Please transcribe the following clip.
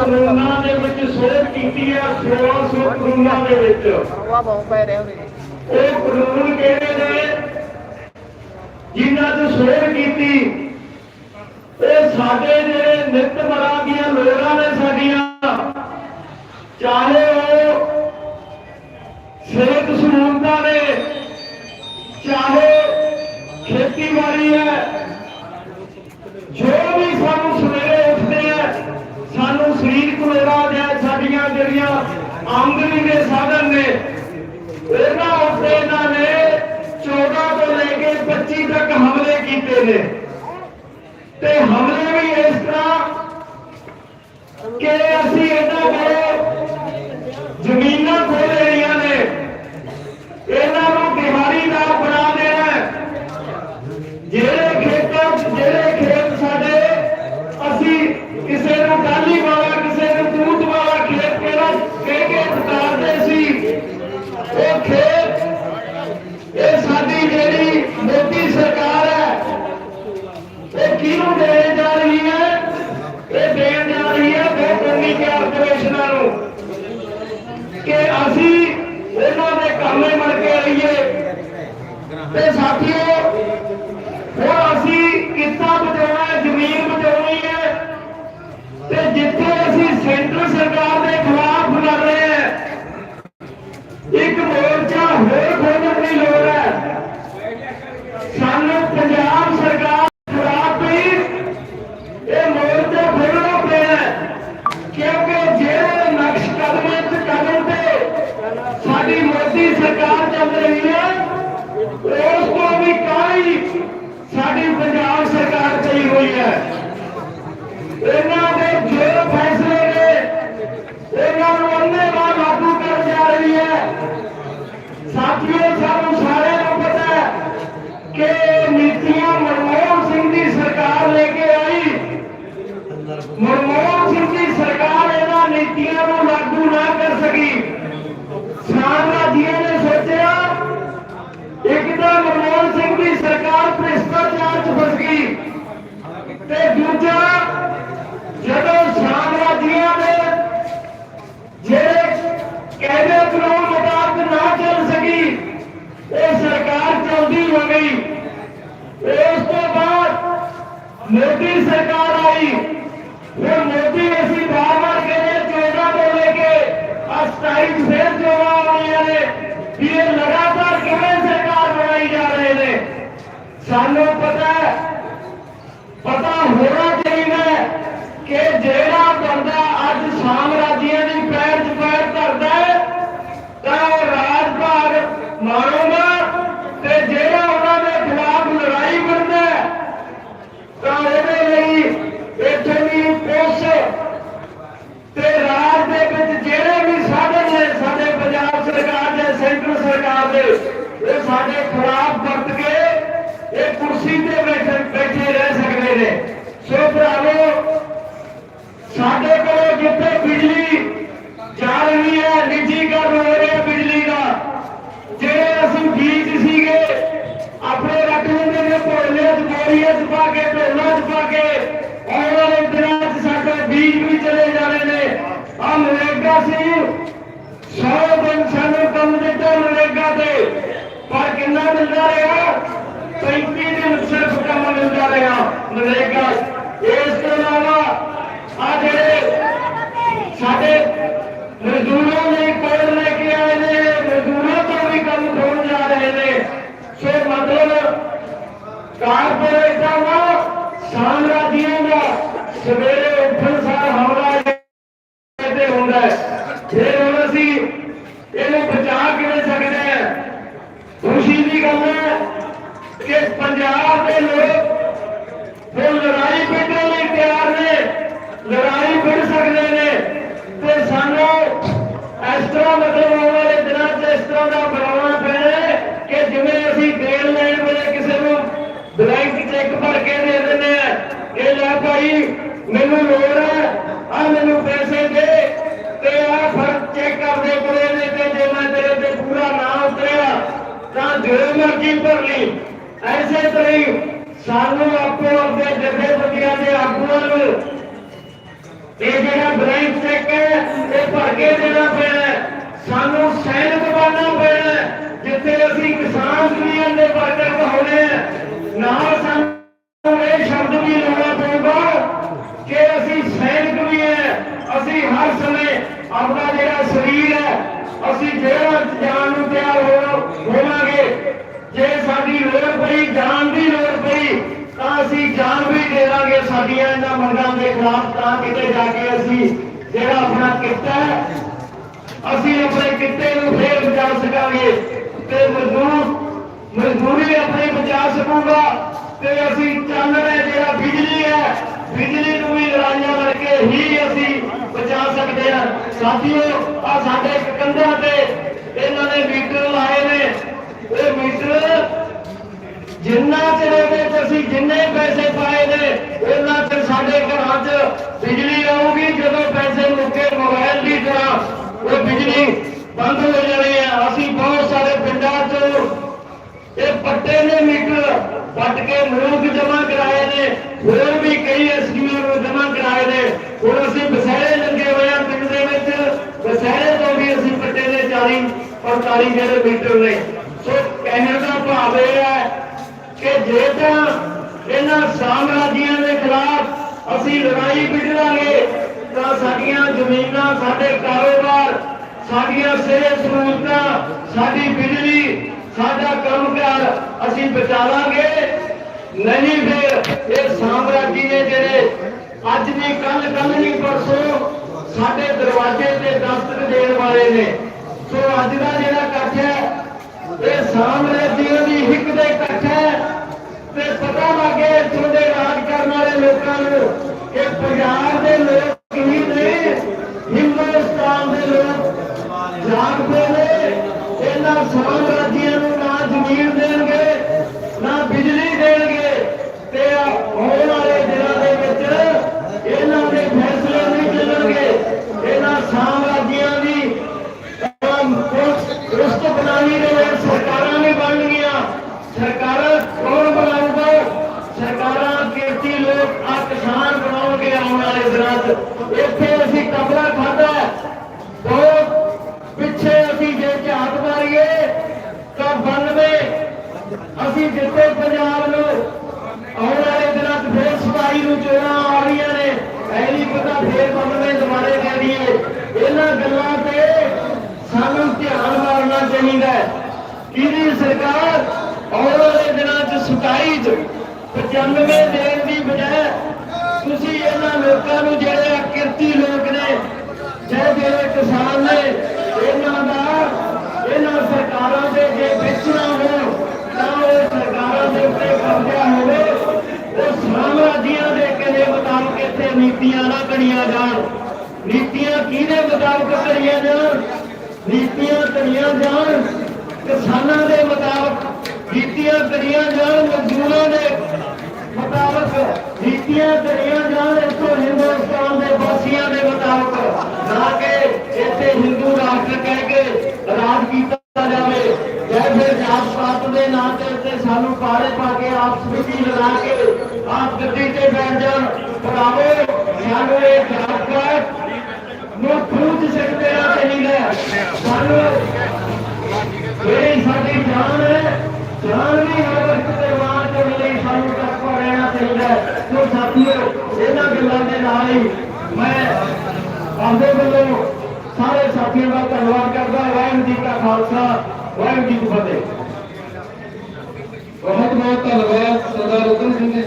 ਕਾਨੂੰਨਾਂ ਦੇ ਵਿੱਚ ਸੋਧ ਕੀਤੀ ਹੈ 1600 ਕਾਨੂੰਨਾਂ ਦੇ ਵਿੱਚ। ਰਵਾ ਬਹੁਤ ਪੈ ਰਿਹਾ ਉਹਦੇ ਉਹ ਕਾਨੂੰਨ ਕਿਹੜੇ ਨੇ? ਜਿਨ੍ਹਾਂ ਤੋਂ ਸੋਧ ਕੀਤੀ। ਇਹ ਸਾਡੇ ਜਿਹੜੇ ਨਿਤ ਮਰਾਂ ਦੀਆਂ ਲੋੜਾਂ ਨੇ ਸਾਡੀਆਂ ਚਾਹੇ ਉਹ ਸਿਹਤ ਸਹੂਲਤਾਂ ਨੇ ਚਾਹੇ ਖੇਤੀਬਾੜੀ ਹੈ ਜੋ ਵੀ ਸਾਨੂੰ ਸਵੇਰੇ ਉੱਠਦੇ ਆ ਸਾਨੂੰ ਸਰੀਰਕ ਲੋੜਾਂ ਜਾਂ ਸਾਡੀਆਂ ਜਿਹੜੀਆਂ ਆਮਦਨੀ ਦੇ ਸਾਧਨ ਨੇ। ਇਹਨਾਂ ਉੱਤੇ ਇਹਨਾਂ ਨੇ 14 ਤੋਂ ਲੈ ਕੇ 25 ਤੱਕ ਹਮਲੇ ਕੀਤੇ ਨੇ। ਤੇ ਹਮਲੇ ਵੀ ਇਸ ਤਰ੍ਹਾਂ ਕਿ ਅਸੀਂ ਇਹਨਾਂ ਕੋਲੋਂ ਜ਼ਮੀਨ ਖੋਹ ਲੈਣੀਆਂ ਨੇ ਇਹਨਾਂ ਨੂੰ ਦਿਹਾੜੀਦਾਰ ਬਣਾ ਦੇਣਾ ਹੈ। ਜਿਹੜੇ ਖੇਤਾਂ 'ਚ ਜਿਹੜੇ ਖੇਤ ਸਾਡੇ ਅਸੀਂ ਕਿਸੇ ਨੂੰ ਡਾਲੀ ਵਾਲਾ ਕਿਸੇ ਨੂੰ ਦੂਧ ਵਾਲਾ ਖੇਤ ਕਿਹੜਾ ਕਹਿ ਕੇ ਬਤਾਰਦੇ ਸੀ ਉਹ ਖੇਤ ਇਹ ਸਾਡੀ ਜਿਹੜੀ ਮੋਦੀ ਸਰਕਾਰ ਹੈ ਇਹ ਕਿਹਨੂੰ ਦੇਣ ਜਾ ਰਹੀ ਹੈ ਇਹ ਦੇਣ ਜਾ ਰਹੀ ਹੈ ਬਹੁਕੌਮੀ ਕਾਰਪੋਰੇਸ਼ਨਾਂ ਨੂੰ ਕਿ ਅਸੀਂ ਇਹਨਾਂ ਦੇ ਕੰਮੇ ਮੜ ਕੇ ਰਹੀਏ ਤੇ ਸਾਥੀਓ, ਹੁਣ ਅਸੀਂ ਕਿੱਤਾ ਬਚਾਉਣਾ ਹੈ, ਜ਼ਮੀਨ ਬਚਾਉਣੀ ਹੈ ਤੇ ਜਿੱਥੇ ਅਸੀਂ ਸੈਂਟਰ ਸਰਕਾਰ ਦੇ ਖਿਲਾਫ ਲੜ ਰਹੇ ਹਾਂ, ਇੱਕ ਮੋਰਚਾ ਹੋਰ ਖੋਲਣ ਦੀ ਲੋੜ ਹੈ। ਸਾਨੂੰ ਪੰਜਾਬ ਸਰਕਾਰ ਖਿਲਾਫ ਵੀ ਇਹ ਮੋਰਚਾ ਖੋਲਣਾ ਪਿਆ ਕਿਉਂਕਿ ਜਿਹੜੇ ਨਕਸ਼ ਕਦਮਾਂ ਤੇ ਕਦਮ ਤੇ ਸਾਡੀ ਮੋਦੀ ਸਰਕਾਰ ਚੱਲ ਰਹੀ ਹੈ ਸਾਡੀ ਪੰਜਾਬ ਸਰਕਾਰ ਚੱਲੀ ਹੋਈ ਹੈ। ਇਹਨਾਂ ਦੇ ਜੋ ਫੈਸਲੇ ਨੇ ਇਹਨਾਂ ਨੂੰ ਅੰਨੇ ਵਾਰ ਲਾਗੂ ਕਰਨ ਜਾ ਰਹੀ ਹੈ ਸਾਥੀਓ ਸਾਨੂੰ ਸਾਰਿਆਂ ਨੂੰ ਪਤਾ ਹੈ ਕਿ ਇਹ ਨੀਤੀਆਂ ਮਨਮੋਹਨ ਸਿੰਘ ਦੀ ਸਰਕਾਰ ਲੈ ਕੇ ਆਈ ਮਨਮੋਹਨ ਸਿੰਘ ਦੀ ਸਰਕਾਰ ਇਹਨਾਂ ਨੀਤੀਆਂ ਨੂੰ ਲਾਗੂ ਨਾ ਕਰ ਸਕੀ ਸਾਮਰਾਜੀਆਂ ਨੇ ਸੋਚਿਆ ਇੱਕ ਤਾਂ ਮਨਮੋਹਨ ਸਿੰਘ ਦੀ ਸਰਕਾਰ ਭ੍ਰਿਸ਼ਟਾਚਾਰ ਚ ਫਸ ਗਈ ਤੇ ਦੂਜਾ ਜਦੋਂ ਸਾਮਰਾਜੀਆਂ ਨੇ ਜਿਹੜੇ ਕਹਿੰਦੇ ਕਾਨੂੰਨ ਮੁਤਾਬਕ ਨਾ ਚੱਲ ਸਕੀ ਇਹ ਸਰਕਾਰ ਚਲਦੀ ਹੋ ਗਈ ਉਸ ਤੋਂ ਬਾਅਦ ਮੋਦੀ ਸਰਕਾਰ ਆਈ ਫਿਰ ਮੋਦੀ ਅਸੀਂ ਬਾਰ-ਬਾਰ ਕਹਿੰਦੇ 14 ਤੋਂ ਲੈ ਕੇ ਆ 27 ਫਿਰ ਜੋੜਾ ਆਉਣੀਆਂ ਨੇ ਵੀ ਇਹ ਲਗਾਤਾਰ ਕਿਵੇਂ ਸਰਕਾਰ ਬਣਾਈ ਜਾ ਰਹੇ ਨੇ ਸਾਨੂੰ ਪਤਾ ਹੈ ਪਤਾ ਹੋਣਾ ਚਾਹੀਦਾ ਹੈ ਕਿ ਜਿਹੜਾ ਬੰਦਾ ਅੱਜ ਸਾਮਰਾਜੀਆਂ ਦੀ ਪੈਰ 'ਚ ਪੈਰ ਧਰਦਾ ਹੈ ਤਾਂ ਉਹ ਰਾਜ ਭਾਗ ਮਾਰੂਗਾ ਤੇ ਜਿਹੜਾ ਉਹਨਾਂ ਦੇ ਖਿਲਾਫ ਲੜਾਈ ਕਰਦਾ ਹੈ ਤਾਂ ਉਹਦੇ ਲਈ ਇੱਥੇ ਦੀ ਪੁਲਿਸ ਤੇ ਰਾਜ ਦੇ ਵਿੱਚ ਜਿਹੜੇ ਵੀ ਸਾਧਨ ਨੇ ਸਾਡੇ ਪੰਜਾਬ ਸਰਕਾਰ ਦੇ ਸੈਂਟਰ ਸਰਕਾਰ ਦੇ ਇਹ ਸਾਡੇ ਖਿਲਾਫ ਵਰਤ ਕੇ ਇਹ ਕੁਰਸੀ ਤੇ ਬੈਠੇ ਬੈਠੇ ਰਹਿ ਸਕਦੇ ਨੇ ਸੋ ਭਰਾਵੋ, ਸਾਡੇ ਕੋਲ ਜਿੱਥੇ ਬਿਜਲੀ ਜਾ ਰਹੀ ਹੈ, ਨਿੱਜੀਕਰਨ ਹੋ ਰਿਹਾ ਬਿਜਲੀ ਦਾ। ਜਿਹੜੇ ਅਸੀਂ ਬੀਜ ਸੀਗੇ, ਆਪਣੇ ਰੱਖ ਲੈਂਦੇ ਨੇ ਭੋਲੇ ਚ ਚ ਪਾ ਕੇ, ਢੋਲਾਂ ਚ ਪਾ ਕੇ, ਆਉਣ ਵਾਲੇ ਦਿਨਾਂ ਚ ਸਾਡੇ ਬੀਜ ਵੀ ਚਲੇ ਜਾਣੇ ਨੇ। ਆ ਮਨਰੇਗਾ ਸੀ। 100 ਦਿਨ ਸਾਨੂੰ ਕੰਮ ਦਿੱਤਾ ਮਨਰੇਗਾ ਤੇ। ਪਰ ਕਿੰਨਾ ਮਿਲਦਾ ਰਿਹਾ? 35 ਦਿਨ ਸਿਰਫ ਕੰਮ ਮਿਲਦਾ ਰਿਹਾ ਨਰੇਗਾ ਇਸ ਤੋਂ ਇਲਾਵਾ ਆ ਜਿਹੜੇ ਸਾਡੇ ਮਜ਼ਦੂਰਾਂ ਲਈ ਕੋਲ ਲੈ ਕੇ ਆਏ ਨੇ ਮਜ਼ਦੂਰਾਂ ਤੋਂ ਵੀ ਕੰਮ ਖੋਣ ਜਾ ਰਹੇ ਨੇ ਸੋ ਮਤਲਬ ਕਾਰਪੋਰੇਟਾਂ ਦਾ ਸਾਮਰਾਜੀਆਂ ਦਾ ਸਵੇਰੇ ਉੱਠਣ ਸਾਰ ਹਮਲਾ ਤੇ ਹੁੰਦਾ ਹੈ ਫਿਰ ਹੁਣ ਅਸੀਂ ਇਹਨੂੰ ਬਚਾ ਕਿਵੇਂ ਸਕਦੇ ਹਾਂ ਖੁਸ਼ੀ ਦੀ ਗੱਲ ਹੈ ਕਿ ਪੰਜਾਬ ਦੇ ਲੋਕ ਹੁਣ ਲੜਾਈ ਵਿੱਢਣ ਲਈ ਤਿਆਰ ਨੇ ਲੜਾਈ ਤਰ੍ਹਾਂ ਮਤਲਬ ਆਉਣ ਵਾਲੇ ਦਿਨਾਂ 'ਚ ਇਸ ਤਰ੍ਹਾਂ ਦਾ ਬਣਾਉਣਾ ਪੈਣਾ ਕਿ ਜਿਵੇਂ ਅਸੀਂ ਦੇਣ ਲੈਣ ਵੇਲੇ ਕਿਸੇ ਨੂੰ ਬਲੈਂਕ ਚੈੱਕ ਭਰ ਕੇ ਦੇ ਦਿੰਦੇ ਆ ਇਹ ਲੈ ਭਾਈ, ਮੈਨੂੰ ਲੋੜ ਹੈ ਆ ਮੈਨੂੰ ਪੈਸੇ ਦੇ ਤੇ ਆ ਫ਼ਰਕ ਚੈੱਕ ਕਰਦੇ ਕੋਲੇ ਨੇ ਤੇ ਜੇ ਮੈਂ ਤੇਰੇ ਤੇ ਪੂਰਾ ਨਾ ਉਤਰਿਆ, ਤਾਂ ਜੋ ਮਰਜ਼ੀ ਭਰ ਲਈ। ਐਸੇ ਤਰ੍ਹਾਂ ਸਾਨੂੰ ਆਪੋ ਆਪਣੇ ਜਥੇਬੰਦੀਆਂ ਦੇ ਆਗੂਆਂ ਨੂੰ ਇਹ ਜਿਹੜਾ ਬਲੈਂਕ ਚੈੱਕ ਹੈ, ਇਹ ਭਰ ਕੇ ਦੇਣਾ ਪੈਣਾ ਸਾਨੂੰ ਸੈਨਿਕ ਬਣਨਾ ਪੈਣਾ ਜਿੱਥੇ ਅਸੀਂ ਕਿਸਾਨ ਯੂਨੀਅਨ ਦੇ ਵਰਕਰ ਹੋਣੇ ਨਾਲ ਸਾਨੂੰ ਇਹ ਸ਼ਬਦ ਵੀ ਲਾਉਣਾ ਪਊਗਾ ਕਿ ਅਸੀਂ ਸੈਨਿਕ ਵੀ ਹੈ। ਅਸੀਂ ਹਰ ਸਮੇਂ ਆਪਣਾ ਜਿਹੜਾ ਸਰੀਰ ਹੈ, ਅਸੀਂ ਜਿਹੜਾ ਜਾਨ ਨੂੰ ਤਿਆਰ ਹੋਵਾਂਗੇ। ਜੇ ਸਾਡੀ ਲੋੜ ਪਈ ਜਾਨ ਦੀ ਲੋੜ ਪਈ, ਤਾਂ ਅਸੀਂ ਜਾਨ ਵੀ ਦੇਵਾਂਗੇ ਸਾਡੀਆਂ ਇਹਨਾਂ ਮੰਗਾਂ ਖਿਲਾਫ ਤਾਂ ਕਿਤੇ ਜਾ ਕੇ ਅਸੀਂ ਜਿਹੜਾ ਆਪਣਾ ਕਿੱਤਾ ਅਸੀਂ ਆਪਣੇ ਕਿੱਤੇ ਨੂੰ ਫੇਰ ਬਚਾ ਸਕਾਂਗੇ ਤੇ ਮਜ਼ਦੂਰ, ਮਜ਼ਦੂਰੀ ਆਪਣੀ ਬਚਾ ਸਕੂਗਾ ਤੇ ਅਸੀਂ ਚੱਲ ਰਹੇ ਜਿਹੜਾ ਬਿਜਲੀ ਹੈ, ਬਿਜਲੀ ਨੂੰ ਵੀ ਲੜਾਈਆਂ ਕਰਕੇ ਹੀ ਅਸੀਂ ਬਚਾ ਸਕਦੇ ਹਾਂ। ਸਾਥੀਓ ਆ ਸਾਡੇ ਕੰਧਾਂ ਤੇ ਇਹਨਾਂ ਨੇ ਮੀਟਰ ਲਾਏ ਨੇ। ਇਹ ਮੀਟਰ ਜਿੰਨਾ ਚਿਰ ਇਹਦੇ ਚ ਅਸੀਂ ਜਿੰਨੇ ਪੈਸੇ ਪਾਏ ਨੇ ਇਹਨਾਂ ਚਿਰ ਸਾਡੇ ਘਰਾਂ 'ਚ ਬਿਜਲੀ ਆਊਗੀ ਜਦੋਂ ਪੈਸੇ ਮੁੱਕੇ ਮੋਬਾਈਲ ਦੀ ਤਰ੍ਹਾਂ। ਉਹ ਬਿਜਲੀ ਬੰਦ ਹੋ ਜਾਣੀ ਹੈ ਅਸੀਂ ਬਹੁਤ ਸਾਰੇ ਪਿੰਡਾਂ 'ਚ ਇਹ ਪੱਟੇ ਨੇ ਮੀਟਰ ਪੱਟ ਕੇ ਮਰੂਕ ਜਮ੍ਹਾਂ ਕਰਾਏ ਨੇ। ਹੋਰ ਵੀ ਕਈ ਐਸਡੀਓ ਨੂੰ ਜਮ੍ਹਾਂ ਕਰਾਏ ਨੇ। ਹੁਣ ਅਸੀਂ ਬਸਹਿਰੇ ਲੱਗੇ ਹੋਏ ਆ ਪਿੰਡ ਦੇ ਵਿੱਚ। ਬਸਹਿਰੇ ਤੋਂ ਵੀ ਅਸੀਂ ਪੱਟੇ ਦੇ 40 45 ਜਿਹੜੇ ਮੀਟਰ ਨੇ। ਸੋ ਕਹਿਣ ਦਾ ਭਾਵ ਇਹ ਹੈ ਕਿ ਜੇ ਤਾਂ ਇਹਨਾਂ ਸਾਮਰਾਜੀਆਂ ਦੇ ਖਿਲਾਫ ਅਸੀਂ ਲੜਾਈ ਵਿੜਾਂਗੇ ਤਾਂ ਸਾਡੀਆਂ ਜ਼ਮੀਨਾਂ, ਸਾਡੇ ਕਾਰੋਬਾਰ, ਸਾਡੀਆਂ ਸਿਹਤ ਸਹੂਲਤਾਂ, ਸਾਡੀ ਬਿਜਲੀ, ਸਾਡਾ ਕੰਮਕਾਰ ਅਸੀਂ ਬਚਾ ਨਹੀਂ ਫਿਰ ਇਹ ਸਾਮਰਾਜੀ ਨੇ ਜਿਹੜੇ ਅੱਜ ਨਹੀਂ ਕੱਲ ਕੱਲ ਨਹੀਂ, ਪਰਸੋਂ ਸਾਡੇ ਦਰਵਾਜ਼ੇ ਤੇ ਦਸਤਕ ਦੇਣ ਵਾਲੇ ਨੇ। ਸੋ ਅੱਜ ਦਾ ਜਿਹੜਾ ਇਕੱਠ ਹੈ, ਇਹ ਸਾਮਰਾਜੀਆਂ ਦੀ ਹਿੱਕ ਦੇ ਇਕੱਠ ਹੈ ਤੇ ਪਤਾ ਲੱਗੇ ਇੱਥੋਂ ਦੇ ਰਾਜ ਕਰਨ ਵਾਲੇ ਲੋਕਾਂ ਨੂੰ ਕਿ ਪੰਜਾਬ ਦੇ ਲੋਕ ਹੀ ਨੇ ਹਿੰਦੁਸਤਾਨ ਦੇ ਲੋਕ ਜਾਗ ਪਏ ਨੇ ਇਹਨਾਂ ਸਾਮਰਾਜੀਆਂ ਨੂੰ ਨਾ ਜ਼ਮੀਨ ਦੇਣਗੇ ਨਾ ਬਿਜਲੀ ਦੇਣਗੇ ਤੇ ਆਉਣ ਵਾਲੇ ਦਿਨਾਂ ਦੇ ਵਿੱਚ ਇਹਨਾਂ ਦੇ ਫੈਸਲੇ ਨਹੀਂ ਚੱਲਣਗੇ ਇਹਨਾਂ ਸਾਮਰਾਜੀਆਂ ਦੀ ਰਸਤ ਬਣਾਈ ਦੇ ਵਿੱਚ ਸਰਕਾਰਾਂ ਨਹੀਂ ਬਣਨਗੀਆਂ ਸਰਕਾਰਾਂ ਕੌਣ ਬਣਾਊਗਾ ਸਰਕਾਰਾਂ ਕਿਰਤੀ ਲੋਕ ਆ ਕਿਸਾਨ ਬਣਾਉਣਗੇ ਆਉਣ ਵਾਲੇ ਦਿਨਾਂ 'ਚ ਇੱਥੇ ਅਸੀਂ ਕਬਲਾ ਖਾਦਾ ਬਹੁਤ ਪਿੱਛੇ ਅਸੀਂ ਜੇ ਝਾਤ ਮਾਰੀਏ, ਤਾਂ 92 ਅਸੀਂ ਜਿੱਤੇ ਪੰਜਾਬ ਨੂੰ। ਆਉਣ ਵਾਲੇ ਦਿਨਾਂ 'ਚ ਫੇਰ ਸਤਾਈ ਨੂੰ ਚੋਣਾਂ ਆ ਰਹੀਆਂ ਨੇ। ਐ ਨਹੀਂ ਪਤਾ ਫੇਰ 92 ਦੁਬਾਰੇ ਦੇ ਇਹਨਾਂ ਗੱਲਾਂ ਤੇ ਸਾਨੂੰ ਧਿਆਨ ਮਾਰਨਾ ਚਾਹੀਦਾ ਕਿਹਦੀ ਸਰਕਾਰ ਆਉਣ ਵਾਲੇ ਦਿਨਾਂ 'ਚ 27 'ਚ 95 ਦੇਣ ਦੀ ਬਜਾਏ ਤੁਸੀਂ ਇਹਨਾਂ ਲੋਕਾਂ ਨੂੰ ਜਿਹੜੇ ਕਿਰਤੀ ਲੋਕ ਨੇ, ਜਿਹੜੇ ਕਿਸਾਨ ਨੇ, ਇਹਨਾਂ ਦਾ, ਇਹਨਾਂ ਸਰਕਾਰਾਂ ਦੇ ਜੇ ਵੇਚਣਾ ਹੋ ਤਾਂ ਉਹ ਸਰਕਾਰਾਂ ਦੇ ਉੱਤੇ ਕਬਜ਼ਾ ਹੋਵੇ, ਉਹ ਸਾਮਰਾਜੀਆਂ ਦੇ ਕਹੇ ਮੁਤਾਬਕ ਇੱਥੇ ਨੀਤੀਆਂ ਨਾ ਕਰੀਆਂ ਜਾਣ। ਨੀਤੀਆਂ ਕਿਹਦੇ ਮੁਤਾਬਕ ਕਰੀਆਂ ਜਾਣ? ਨੀਤੀਆਂ ਕਰੀਆਂ ਜਾਣ, ਕਿਸਾਨਾਂ ਦੇ ਮੁਤਾਬਕ। ਨੀਤੀਆਂ ਕਰੀਆਂ ਜਾਣ, ਮਜ਼ਦੂਰਾਂ ਦੇ। ਮੁਤਾਬਕ ਨੀਤੀਆਂ ਕਰੀਆਂ ਜਾਣ ਇੱਥੋਂ ਹਿੰਦੁਸਤਾਨ ਦੇ ਵਾਸੀਆਂ ਦੇ ਮੁਤਾਬਕ, ਨਾ ਕਿ ਇੱਥੇ ਹਿੰਦੂ ਰਾਸ਼ਟਰ ਕਹਿ ਕੇ ਰਾਜ ਕੀਤਾ ਜਾਵੇ। ਜਾਂ ਫਿਰ ਜਾਤ ਪਾਤ ਦੇ ਨਾਂ ਤੇ ਉੱਤੇ ਸਾਨੂੰ ਪਾੜੇ ਪਾ ਕੇ ਆਪਸ ਵਿੱਚ ਹੀ ਕੇ ਆਪ ਗੱਡੀ ਤੇ ਬੈਠ ਜਾਣ। ਭਰਾਵੋ ਸਾਨੂੰ ਇਹ ਜਾਤ ਨੂੰ ਪੂਜ ਸਕਦੇ ਆ ਚਾਹੀਦਾ ਸਾਨੂੰ ਜਿਹੜੀ ਸਾਡੀ ਜਾਨ ਹੈ, ਜਾਨ ਵੀ ਹਰ ਵਕਤ ਤੇ ਮਾਰ ਕਰਨ ਲਈ ਸਾਨੂੰ ਤੱਕਾ ਰਹਿਣਾ ਚਾਹੀਦਾ ਹੈ ਸੋ ਸਾਥੀਓ ਇਹਨਾਂ ਗੱਲਾਂ ਦੇ ਨਾਲ ਹੀ ਮੈਂ ਆਪਦੇ ਵੱਲੋਂ ਸਾਰੇ ਸਾਥੀਆਂ ਦਾ ਧੰਨਵਾਦ ਕਰਦਾ, ਵਾਹਿਗੁਰੂ ਜੀ ਕਾ ਖਾਲਸਾ, ਵਾਹਿਗੁਰੂ ਜੀ ਕੀ ਫਤਿਹ। ਬਹੁਤ ਬਹੁਤ ਧੰਨਵਾਦ, ਸਰਦਾਰ ਉਦਮ ਸਿੰਘ